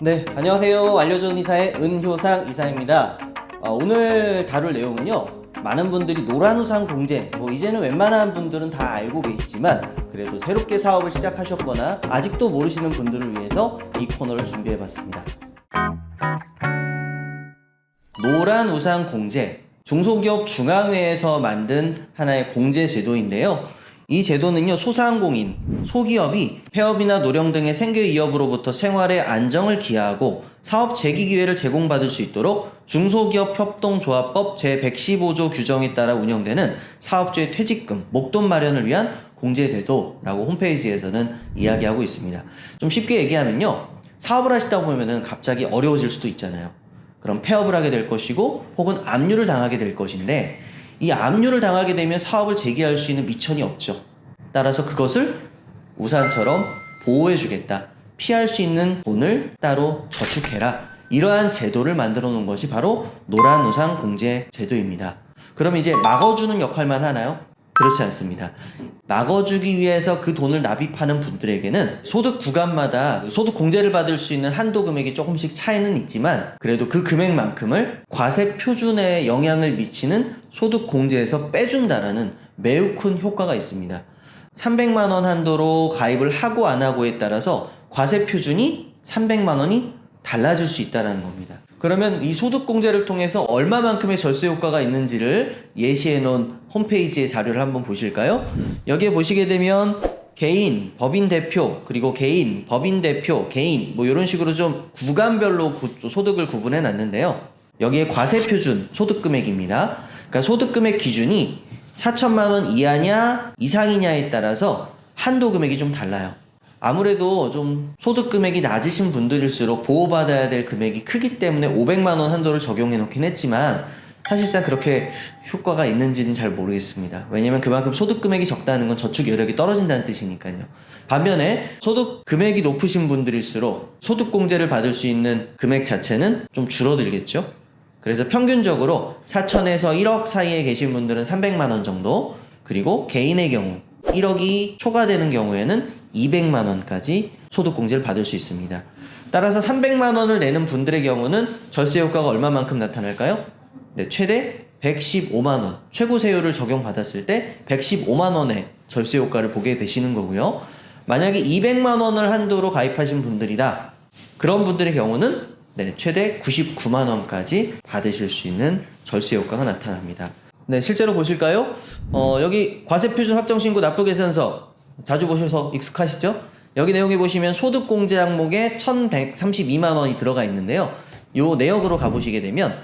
네, 안녕하세요. 알려준 이사의 은효상 이사입니다. 어, 오늘 다룰 내용은요. 많은 분들이 노란우산 공제, 뭐 이제는 웬만한 분들은 다 알고 계시지만 그래도 새롭게 사업을 시작하셨거나 아직도 모르시는 분들을 위해서 이 코너를 준비해봤습니다. 노란우산 공제, 중소기업 중앙회에서 만든 하나의 공제 제도인데요. 이 제도는요, 소상공인, 소기업이 폐업이나 노령 등의 생계 위협으로부터 생활의 안정을 기하고 사업 재기 기회를 제공받을 수 있도록 중소기업 협동조합법 제115조 규정에 따라 운영되는 사업주의 퇴직금, 목돈 마련을 위한 공제제도라고 홈페이지에서는 이야기하고 있습니다. 좀 쉽게 얘기하면요, 사업을 하시다 보면은 갑자기 어려워질 수도 있잖아요. 그럼 폐업을 하게 될 것이고 혹은 압류를 당하게 될 것인데 이 압류를 당하게 되면 사업을 재개할 수 있는 미천이 없죠. 따라서 그것을 우산처럼 보호해 주겠다. 피할 수 있는 돈을 따로 저축해라. 이러한 제도를 만들어 놓은 것이 바로 노란 우산 공제 제도입니다. 그럼 이제 막아주는 역할만 하나요? 그렇지 않습니다. 막아주기 위해서 그 돈을 납입하는 분들에게는 소득 구간마다 소득 공제를 받을 수 있는 한도 금액이 조금씩 차이는 있지만 그래도 그 금액만큼을 과세 표준에 영향을 미치는 소득 공제에서 빼준다라는 매우 큰 효과가 있습니다. 300만 원 한도로 가입을 하고 안 하고에 따라서 과세 표준이 300만 원이 달라질 수 있다는 겁니다. 그러면 이 소득공제를 통해서 얼마만큼의 절세 효과가 있는지를 예시해 놓은 홈페이지의 자료를 한번 보실까요? 여기에 보시게 되면 개인, 법인 대표, 그리고 개인, 법인 대표, 개인 뭐 이런 식으로 좀 구간별로 구- 소득을 구분해 놨는데요. 여기에 과세 표준 소득 금액입니다. 그러니까 소득 금액 기준이 4천만 원 이하냐 이상이냐에 따라서 한도 금액이 좀 달라요. 아무래도 좀 소득 금액이 낮으신 분들일수록 보호받아야 될 금액이 크기 때문에 500만 원 한도를 적용해 놓긴 했지만 사실상 그렇게 효과가 있는지는 잘 모르겠습니다. 왜냐면 그만큼 소득 금액이 적다는 건 저축 여력이 떨어진다는 뜻이니까요. 반면에 소득 금액이 높으신 분들일수록 소득 공제를 받을 수 있는 금액 자체는 좀 줄어들겠죠. 그래서 평균적으로 4천에서 1억 사이에 계신 분들은 300만 원 정도, 그리고 개인의 경우 1억이 초과되는 경우에는 200만 원까지 소득 공제를 받을 수 있습니다. 따라서 300만 원을 내는 분들의 경우는 절세 효과가 얼마만큼 나타날까요? 네, 최대 115만 원. 최고 세율을 적용받았을 때 115만 원의 절세 효과를 보게 되시는 거고요. 만약에 200만 원을 한도로 가입하신 분들이다. 그런 분들의 경우는 네, 최대 99만 원까지 받으실 수 있는 절세 효과가 나타납니다. 네, 실제로 보실까요? 어, 여기 과세 표준 확정 신고 납부 계산서 자주 보셔서 익숙하시죠? 여기 내용에 보시면 소득 공제 항목에 1,132만 원이 들어가 있는데요. 요 내역으로 가보시게 되면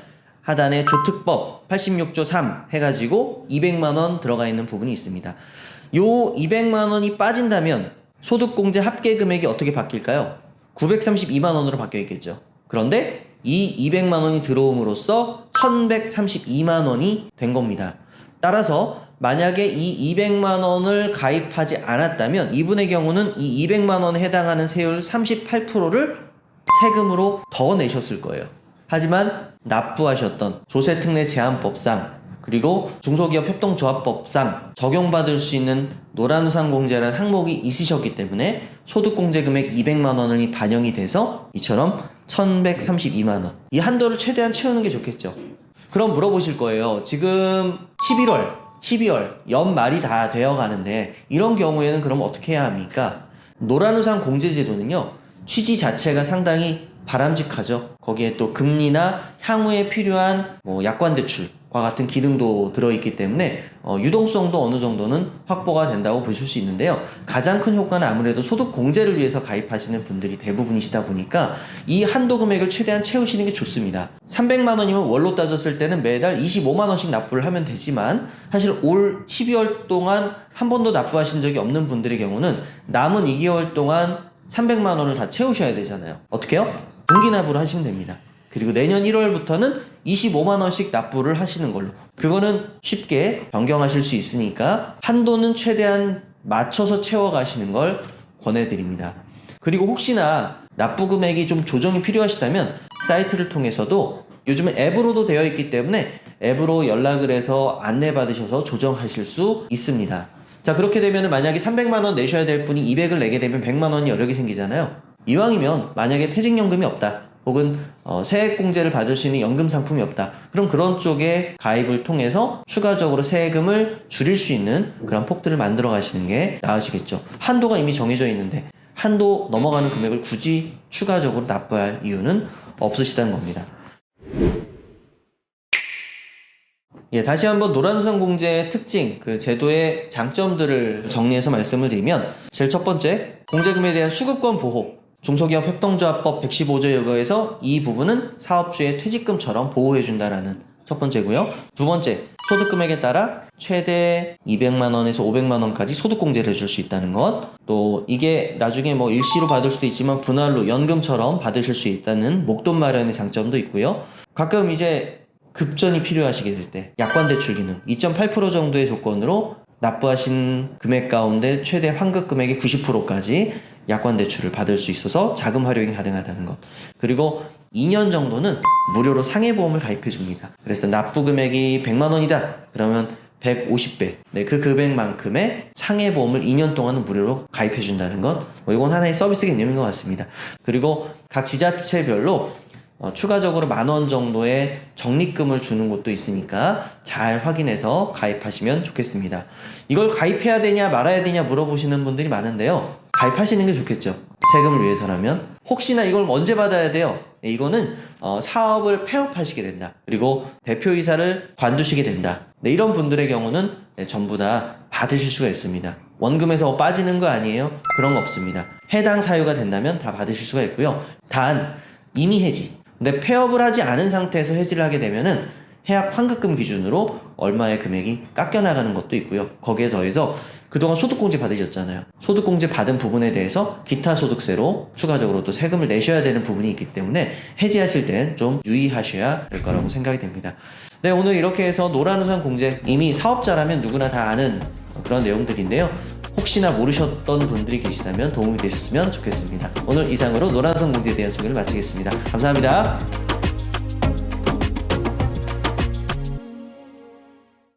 하단에 조특법 86조 3 해가지고 200만 원 들어가 있는 부분이 있습니다. 요 200만 원이 빠진다면 소득 공제 합계 금액이 어떻게 바뀔까요? 932만 원으로 바뀌어 있겠죠. 그런데 이 200만 원이 들어옴으로써 1132만 원이 된 겁니다. 따라서 만약에 이 200만 원을 가입하지 않았다면 이분의 경우는 이 200만 원에 해당하는 세율 38%를 세금으로 더 내셨을 거예요. 하지만 납부하셨던 조세특례 제한법상 그리고 중소기업 협동조합법상 적용받을 수 있는 노란우산 공제라는 항목이 있으셨기 때문에 소득공제 금액 200만 원이 반영이 돼서 이처럼 1132만 원. 이 한도를 최대한 채우는 게 좋겠죠. 그럼 물어보실 거예요. 지금 11월, 12월, 연말이 다 되어 가는데 이런 경우에는 그럼 어떻게 해야 합니까? 노란우산 공제제도는요. 취지 자체가 상당히 바람직하죠. 거기에 또 금리나 향후에 필요한 뭐 약관 대출 과 같은 기능도 들어있기 때문에 어, 유동성도 어느 정도는 확보가 된다고 보실 수 있는데요. 가장 큰 효과는 아무래도 소득 공제를 위해서 가입하시는 분들이 대부분이시다 보니까 이 한도 금액을 최대한 채우시는 게 좋습니다. 300만 원이면 월로 따졌을 때는 매달 25만 원씩 납부를 하면 되지만 사실 올 12월 동안 한 번도 납부하신 적이 없는 분들의 경우는 남은 2개월 동안 300만 원을 다 채우셔야 되잖아요. 어떻게요? 분기 납부를 하시면 됩니다. 그리고 내년 1월부터는 25만 원씩 납부를 하시는 걸로. 그거는 쉽게 변경하실 수 있으니까 한도는 최대한 맞춰서 채워 가시는 걸 권해 드립니다. 그리고 혹시나 납부 금액이 좀 조정이 필요하시다면 사이트를 통해서도 요즘은 앱으로도 되어 있기 때문에 앱으로 연락을 해서 안내 받으셔서 조정하실 수 있습니다. 자, 그렇게 되면 만약에 300만 원 내셔야 될 분이 200을 내게 되면 100만 원이 여력이 생기잖아요. 이왕이면 만약에 퇴직연금이 없다. 혹은 어, 세액공제를 받을 수 있는 연금 상품이 없다. 그럼 그런 쪽에 가입을 통해서 추가적으로 세금을 줄일 수 있는 그런 폭들을 만들어 가시는 게 나으시겠죠. 한도가 이미 정해져 있는데 한도 넘어가는 금액을 굳이 추가적으로 납부할 이유는 없으시다는 겁니다. 예, 다시 한번 노란우산 공제의 특징, 그 제도의 장점들을 정리해서 말씀을 드리면 제일 첫 번째, 공제금에 대한 수급권 보호, 중소기업 협동조합법 115조 여거에서 이 부분은 사업주의 퇴직금처럼 보호해준다라는 첫 번째고요. 두 번째, 소득금액에 따라 최대 200만 원에서 500만 원까지 소득공제를 해줄 수 있다는 것. 또 이게 나중에 뭐 일시로 받을 수도 있지만 분할로 연금처럼 받으실 수 있다는 목돈 마련의 장점도 있고요. 가끔 이제 급전이 필요하시게 될 때 약관 대출 기능 2.8% 정도의 조건으로 납부하신 금액 가운데 최대 환급 금액의 90%까지 약관 대출을 받을 수 있어서 자금 활용이 가능하다는 것. 그리고 2년 정도는 무료로 상해보험을 가입해 줍니다. 그래서 납부 금액이 100만 원이다. 그러면 150배. 네, 그 금액만큼의 상해보험을 2년 동안은 무료로 가입해 준다는 것. 뭐 이건 하나의 서비스 개념인 것 같습니다. 그리고 각 지자체별로 어, 추가적으로 만 원 정도의 적립금을 주는 곳도 있으니까 잘 확인해서 가입하시면 좋겠습니다. 이걸 가입해야 되냐 말아야 되냐 물어보시는 분들이 많은데요. 가입하시는 게 좋겠죠. 세금을 위해서라면. 혹시나 이걸 언제 받아야 돼요? 네, 이거는 어, 사업을 폐업하시게 된다. 그리고 대표이사를 관두시게 된다. 네, 이런 분들의 경우는 네, 전부 다 받으실 수가 있습니다. 원금에서 빠지는 거 아니에요? 그런 거 없습니다. 해당 사유가 된다면 다 받으실 수가 있고요. 단 이미 해지. 근데 폐업을 하지 않은 상태에서 해지를 하게 되면은 해약 환급금 기준으로 얼마의 금액이 깎여 나가는 것도 있고요. 거기에 더해서 그동안 소득공제 받으셨잖아요. 소득공제 받은 부분에 대해서 기타 소득세로 추가적으로 또 세금을 내셔야 되는 부분이 있기 때문에 해지하실 땐 좀 유의하셔야 될 거라고 생각이 됩니다. 네, 오늘 이렇게 해서 노란우산 공제 이미 사업자라면 누구나 다 아는 그런 내용들인데요. 혹시나 모르셨던 분들이 계시다면 도움이 되셨으면 좋겠습니다. 오늘 이상으로 노란우산 공제에 대한 소개를 마치겠습니다. 감사합니다.